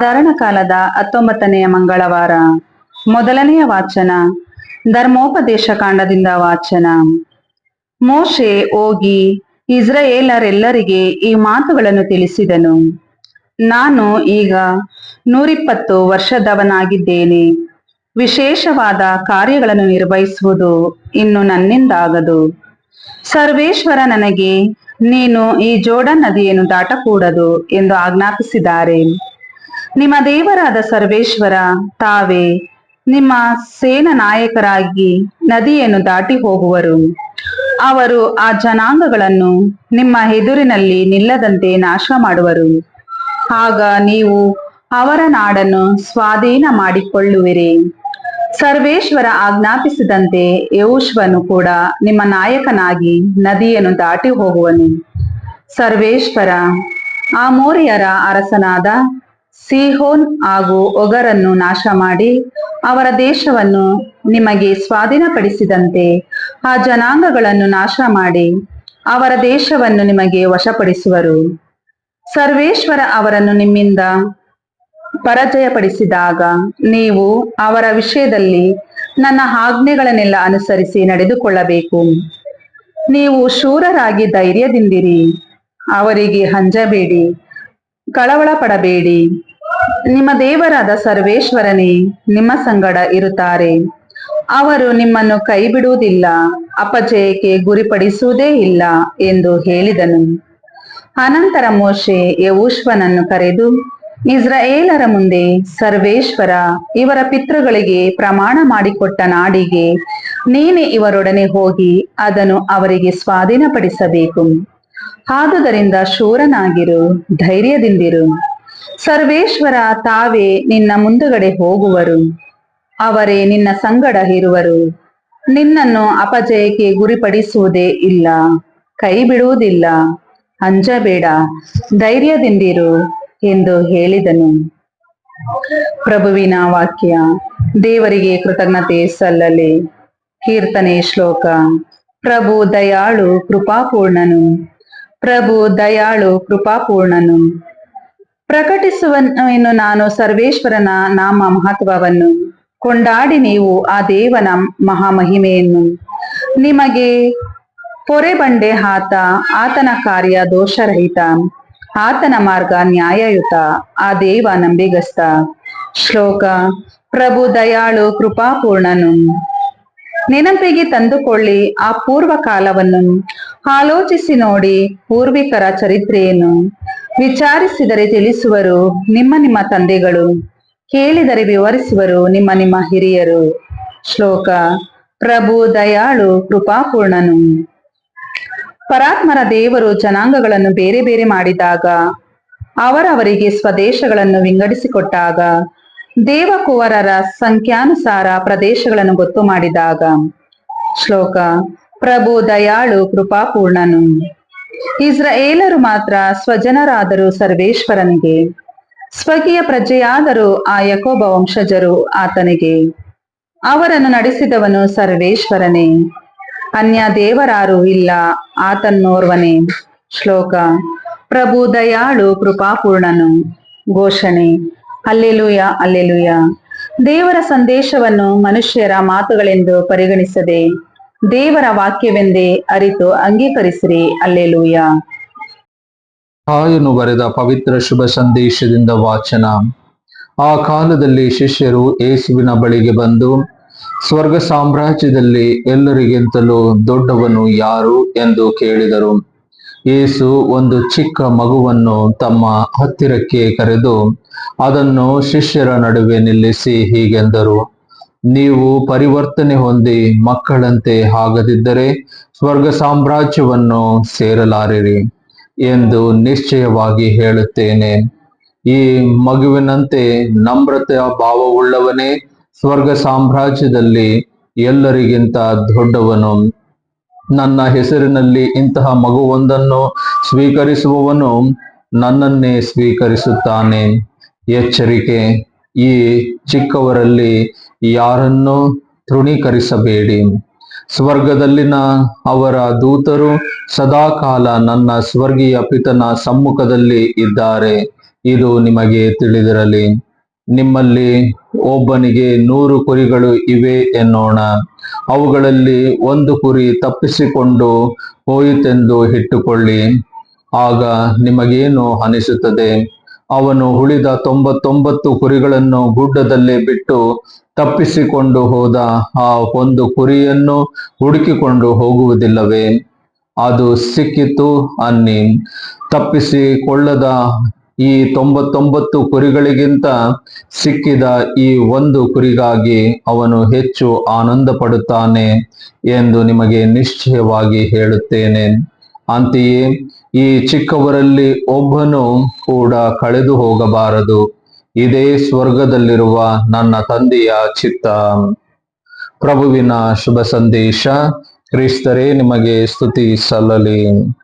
ಧಾರಣ ಕಾಲದ ಹತ್ತೊಂಬತ್ತನೆಯ ಮಂಗಳವಾರ. ಮೊದಲನೆಯ ವಾಚನ, ಧರ್ಮೋಪದೇಶ ಕಾಂಡದಿಂದ ವಾಚನ. ಮೋಶೆ ಹೋಗಿ ಇಸ್ರಾಯೇಲರೆಲ್ಲರಿಗೆ ಈ ಮಾತುಗಳನ್ನು ತಿಳಿಸಿದನು. ನಾನು ಈಗ ನೂರಿಪ್ಪತ್ತು ವರ್ಷದವನಾಗಿದ್ದೇನೆ. ವಿಶೇಷವಾದ ಕಾರ್ಯಗಳನ್ನು ನಿರ್ವಹಿಸುವುದು ಇನ್ನು ನನ್ನಿಂದಾಗದು. ಸರ್ವೇಶ್ವರ ನನಗೆ, ನೀನು ಈ ಜೋಡ ನದಿಯನ್ನು ದಾಟಕೂಡದು ಎಂದು ಆಜ್ಞಾಪಿಸಿದ್ದಾರೆ. ನಿಮ್ಮ ದೇವರಾದ ಸರ್ವೇಶ್ವರ, ತಾವೇ, ನಿಮ್ಮ ಸೇನಾ ನಾಯಕರಾಗಿ ನದಿಯನ್ನು ದಾಟಿ ಹೋಗುವರು. ಅವರು ಆ ಜನಾಂಗಗಳನ್ನು ನಿಮ್ಮ ಎದುರಿನಲ್ಲಿ ನಿಲ್ಲದಂತೆ ನಾಶ ಮಾಡುವರು. ಆಗ ನೀವು ಅವರ ನಾಡನ್ನು ಸ್ವಾಧೀನ ಮಾಡಿಕೊಳ್ಳುವಿರಿ. ಸರ್ವೇಶ್ವರ ಆಜ್ಞಾಪಿಸಿದಂತೆ ಯೌಶ್ವನು ಕೂಡ ನಿಮ್ಮ ನಾಯಕನಾಗಿ ನದಿಯನ್ನು ದಾಟಿ ಹೋಗುವನು. ಸರ್ವೇಶ್ವರ ಆ ಮೋರಿಯರ ಅರಸನಾದ ಸಿಹೋನ್ ಹಾಗೂ ಒಗರನ್ನು ನಾಶ ಮಾಡಿ ಅವರ ದೇಶವನ್ನು ನಿಮಗೆ ಸ್ವಾಧೀನಪಡಿಸಿದಂತೆ ಆ ಜನಾಂಗಗಳನ್ನು ನಾಶ ಮಾಡಿ ಅವರ ದೇಶವನ್ನು ನಿಮಗೆ ವಶಪಡಿಸುವರು. ಸರ್ವೇಶ್ವರ ಅವರನ್ನು ನಿಮ್ಮಿಂದ ಪರಾಜಯಪಡಿಸಿದಾಗ ನೀವು ಅವರ ವಿಷಯದಲ್ಲಿ ನನ್ನ ಆಜ್ಞೆಗಳನ್ನೆಲ್ಲ ಅನುಸರಿಸಿ ನಡೆದುಕೊಳ್ಳಬೇಕು. ನೀವು ಶೂರರಾಗಿ ಧೈರ್ಯದಿಂದಿರಿ, ಅವರಿಗೆ ಹಂಜಬೇಡಿ ಕಳವಳ ಪಡಬೇಡಿ ನಿಮ್ಮ ದೇವರಾದ ಸರ್ವೇಶ್ವರನೇ, ನಿಮ್ಮ ಸಂಗಡ ಇರುತ್ತಾರೆ. ಅವರು ನಿಮ್ಮನ್ನು ಕೈ ಬಿಡುವುದಿಲ್ಲ ಅಪಜಯಕ್ಕೆ ಗುರಿಪಡಿಸುವುದೇ ಇಲ್ಲ ಎಂದು ಹೇಳಿದನು. ಅನಂತರ ಮೋಶೆ ಯವೂಶ್ವನನ್ನು ಕರೆದು, ಇಸ್ರಾಯೇಲರ ಮುಂದೆ ಸರ್ವೇಶ್ವರ, ಇವರ ಪಿತೃಗಳಿಗೆ ಪ್ರಮಾಣ ಮಾಡಿಕೊಟ್ಟ ನಾಡಿಗೆ ನೀನೆ ಇವರೊಡನೆ ಹೋಗಿ ಅದನ್ನು ಅವರಿಗೆ ಸ್ವಾಧೀನಪಡಿಸಬೇಕು. ಆದುದರಿಂದ ಶೂರನಾಗಿರು, ಧೈರ್ಯದಿಂದಿರು. ಸರ್ವೇಶ್ವರ ತಾವೇ ನಿನ್ನ ಮುಂದುಗಡೆ ಹೋಗುವರು. ಅವರೇ ನಿನ್ನ ಸಂಗಡ ಇರುವರು. ನಿನ್ನನ್ನು ಅಪಜಯಕ್ಕೆ ಗುರಿಪಡಿಸುವುದೇ ಇಲ್ಲ ಕೈ ಬಿಡುವುದಿಲ್ಲ ಅಂಜಬೇಡ, ಧೈರ್ಯದಿಂದಿರು ಎಂದು ಹೇಳಿದನು. ಪ್ರಭುವಿನ ವಾಕ್ಯ, ದೇವರಿಗೆ ಕೃತಜ್ಞತೆ ಸಲ್ಲಲಿ. ಕೀರ್ತನೆ ಶ್ಲೋಕ, ಪ್ರಭು ದಯಾಳು, ಕೃಪಾಪೂರ್ಣನು. ಪ್ರಭು ದಯಾಳು ಕೃಪಾಪೂರ್ಣನು. ಪ್ರಕಟಿಸುವನು ನಾನು ಸರ್ವೇಶ್ವರನ ನಾಮ ಮಹತ್ವವನ್ನು ಕೊಂಡಾಡಿ ನೀವು ಆ ದೇವನ ಮಹಾಮಹಿಮೆಯನ್ನು. ನಿಮಗೆ ಪೊರೆ ಬಂಡೆ ಆತ, ಆತನ ಕಾರ್ಯ ದೋಷರಹಿತ, ಆತನ ಮಾರ್ಗ ನ್ಯಾಯಯುತ, ಆ ದೇವ ನಂಬಿಗಸ್ತ. ಶ್ಲೋಕ, ಪ್ರಭು ದಯಾಳು ಕೃಪಾಪೂರ್ಣನು. ನೆನಪಿಗೆ ತಂದುಕೊಳ್ಳಿ ಆ ಪೂರ್ವ ಕಾಲವನ್ನು ಆಲೋಚಿಸಿ ನೋಡಿ ಪೂರ್ವಿಕರ ಚರಿತ್ರೆಯನ್ನು. ವಿಚಾರಿಸಿದರೆ ತಿಳಿಸುವರು ನಿಮ್ಮ ನಿಮ್ಮ ತಂದೆಗಳು. ಕೇಳಿದರೆ ವಿವರಿಸುವರು ನಿಮ್ಮ ನಿಮ್ಮ ಹಿರಿಯರು. ಶ್ಲೋಕ, ಪ್ರಭು ದಯಾಳು ಕೃಪಾಪೂರ್ಣನು. ಪರಾತ್ಮರ ದೇವರು ಜನಾಂಗಗಳನ್ನು ಬೇರೆ ಬೇರೆ ಮಾಡಿದಾಗ, ಅವರವರಿಗೆ ಸ್ವದೇಶಗಳನ್ನು ವಿಂಗಡಿಸಿಕೊಟ್ಟಾಗ ದೇವಕುವರರ ಸಂಖ್ಯಾನುಸಾರ ಪ್ರದೇಶಗಳನ್ನು ಗೊತ್ತು ಮಾಡಿದಾಗ. ಶ್ಲೋಕ, ಪ್ರಭು ದಯಾಳು ಕೃಪಾಪೂರ್ಣನು. ಇಸ್ರಾಯೇಲರು ಮಾತ್ರ ಸ್ವಜನರಾದರೂ ಸರ್ವೇಶ್ವರನಿಗೆ. ಸ್ವಕೀಯ ಪ್ರಜೆಯಾದರೂ ಆ ಯಕೋಬ ವಂಶಜರು ಆತನಿಗೆ. ಅವರನ್ನು ನಡೆಸಿದವನು ಸರ್ವೇಶ್ವರನೇ. ಅನ್ಯ ದೇವರಾರು ಇಲ್ಲ, ಆತನ್ನೋರ್ವನೇ. ಶ್ಲೋಕ, ಪ್ರಭು ದಯಾಳು ಕೃಪಾಪೂರ್ಣನು. ಘೋಷಣೆ ಅಲ್ಲೆಲುಯ ಅಲ್ಲೆಲುಯ. ದೇವರ ಸಂದೇಶವನ್ನು ಮನುಷ್ಯರ ಮಾತುಗಳೆಂದು ಪರಿಗಣಿಸದೆ ದೇವರ ವಾಕ್ಯವೆಂದೇ ಅರಿತು ಅಂಗೀಕರಿಸಿರಿ, ಅಲ್ಲೆಲುಯ. ಕಾಯನು ಬರೆದ ಪವಿತ್ರ ಶುಭ ಸಂದೇಶದಿಂದ ವಾಚನ. ಆ ಕಾಲದಲ್ಲಿ ಶಿಷ್ಯರು ಏಸುವಿನ ಬಳಿಗೆ ಬಂದು, ಸ್ವರ್ಗ ಸಾಮ್ರಾಜ್ಯದಲ್ಲಿ ಎಲ್ಲರಿಗಿಂತಲೂ ದೊಡ್ಡವನು ಯಾರು ಎಂದು ಕೇಳಿದರು. ಯೇಸು ಒಂದು ಚಿಕ್ಕ ಮಗುವನ್ನು ತಮ್ಮ ಹತ್ತಿರಕ್ಕೆ ಕರೆದು, ಅದನ್ನು ಶಿಷ್ಯರ ನಡುವೆ ನಿಲ್ಲಿಸಿ ಹೀಗೆಂದರು. ನೀವು ಪರಿವರ್ತನೆ ಹೊಂದಿ ಮಕ್ಕಳಂತೆ ಆಗದಿದ್ದರೆ ಸ್ವರ್ಗ ಸಾಮ್ರಾಜ್ಯವನ್ನು ಸೇರಲಾರಿರಿ ಎಂದು ನಿಶ್ಚಯವಾಗಿ ಹೇಳುತ್ತೇನೆ. ಈ ಮಗುವಿನಂತೆ ನಮ್ರತೆಯ ಭಾವವುಳ್ಳವನೇ ಸ್ವರ್ಗ ಸಾಮ್ರಾಜ್ಯದಲ್ಲಿ ಎಲ್ಲರಿಗಿಂತ ದೊಡ್ಡವನು. ನನ್ನ ಹೆಸರಿನಲ್ಲಿ ಇಂತಹ ಮಗುವೊಂದನ್ನು ಸ್ವೀಕರಿಸುವವನು ನನ್ನನ್ನೇ ಸ್ವೀಕರಿಸುತ್ತಾನೆ. ಎಚ್ಚರಿಕೆ, ಈ ಚಿಕ್ಕವರಲ್ಲಿ ಯಾರನ್ನೂ ತೃಣೀಕರಿಸಬೇಡಿ. ಸ್ವರ್ಗದಲ್ಲಿನ ಅವರ ದೂತರು ಸದಾಕಾಲ ನನ್ನ ಸ್ವರ್ಗೀಯ ಪಿತನ ಸಮ್ಮುಖದಲ್ಲಿ ಇದ್ದಾರೆ. ಇದು ನಿಮಗೆ ತಿಳಿದಿರಲಿ. ನಿಮ್ಮಲ್ಲಿ ಒಬ್ಬನಿಗೆ ನೂರು ಕುರಿಗಳು ಇವೆ ಎನ್ನೋಣ. ಅವುಗಳಲ್ಲಿ ಒಂದು ಕುರಿ ತಪ್ಪಿಸಿಕೊಂಡು ಹೋಯಿತೆಂದು ಇಟ್ಟುಕೊಳ್ಳಿ. ಆಗ ನಿಮಗೇನು ಅನಿಸುತ್ತದೆ? ಅವನು ಉಳಿದ ತೊಂಬತ್ತೊಂಬತ್ತು ಕುರಿಗಳನ್ನು ಗುಡ್ಡದಲ್ಲೇ ಬಿಟ್ಟು ತಪ್ಪಿಸಿಕೊಂಡು ಹೋದ ಆ ಒಂದು ಕುರಿಯನ್ನು ಹುಡುಕಿಕೊಂಡು ಹೋಗುವುದಿಲ್ಲವೇ? ಅದು ಸಿಕ್ಕಿತು ಅನ್ನಿ. ತಪ್ಪಿಸಿಕೊಳ್ಳದ ಈ ತೊಂಬತ್ತೊಂಬತ್ತು ಕುರಿಗಳಿಗಿಂತ ಸಿಕ್ಕಿದ ಈ ಒಂದು ಕುರಿಗಾಗಿ ಅವನು ಹೆಚ್ಚು ಆನಂದ ಪಡುತ್ತಾನೆ ಎಂದು ನಿಮಗೆ ನಿಶ್ಚಯವಾಗಿ ಹೇಳುತ್ತೇನೆ. ಅಂತೆಯೇ ಈ ಚಿಕ್ಕವರಲ್ಲಿ ಒಬ್ಬನು ಕೂಡ ಕಳೆದು ಹೋಗಬಾರದು. ಇದೇ ಸ್ವರ್ಗದಲ್ಲಿರುವ ನನ್ನ ತಂದೆಯ ಚಿತ್ತ. ಪ್ರಭುವಿನ ಶುಭ ಸಂದೇಶ, ಕ್ರಿಸ್ತರೇ, ನಿಮಗೆ ಸ್ತುತಿ ಸಲ್ಲಲಿ.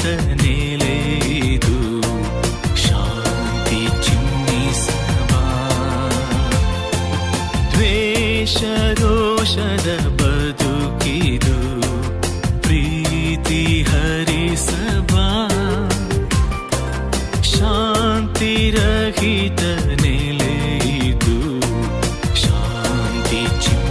శాంతనే లేదు శాంతి చిన్నిసవా ద్వేష రోషద బದುಕಿದು ప్రీతి హరిసవా శాంతి రహిత నిలేదు. శాంతి చిన్న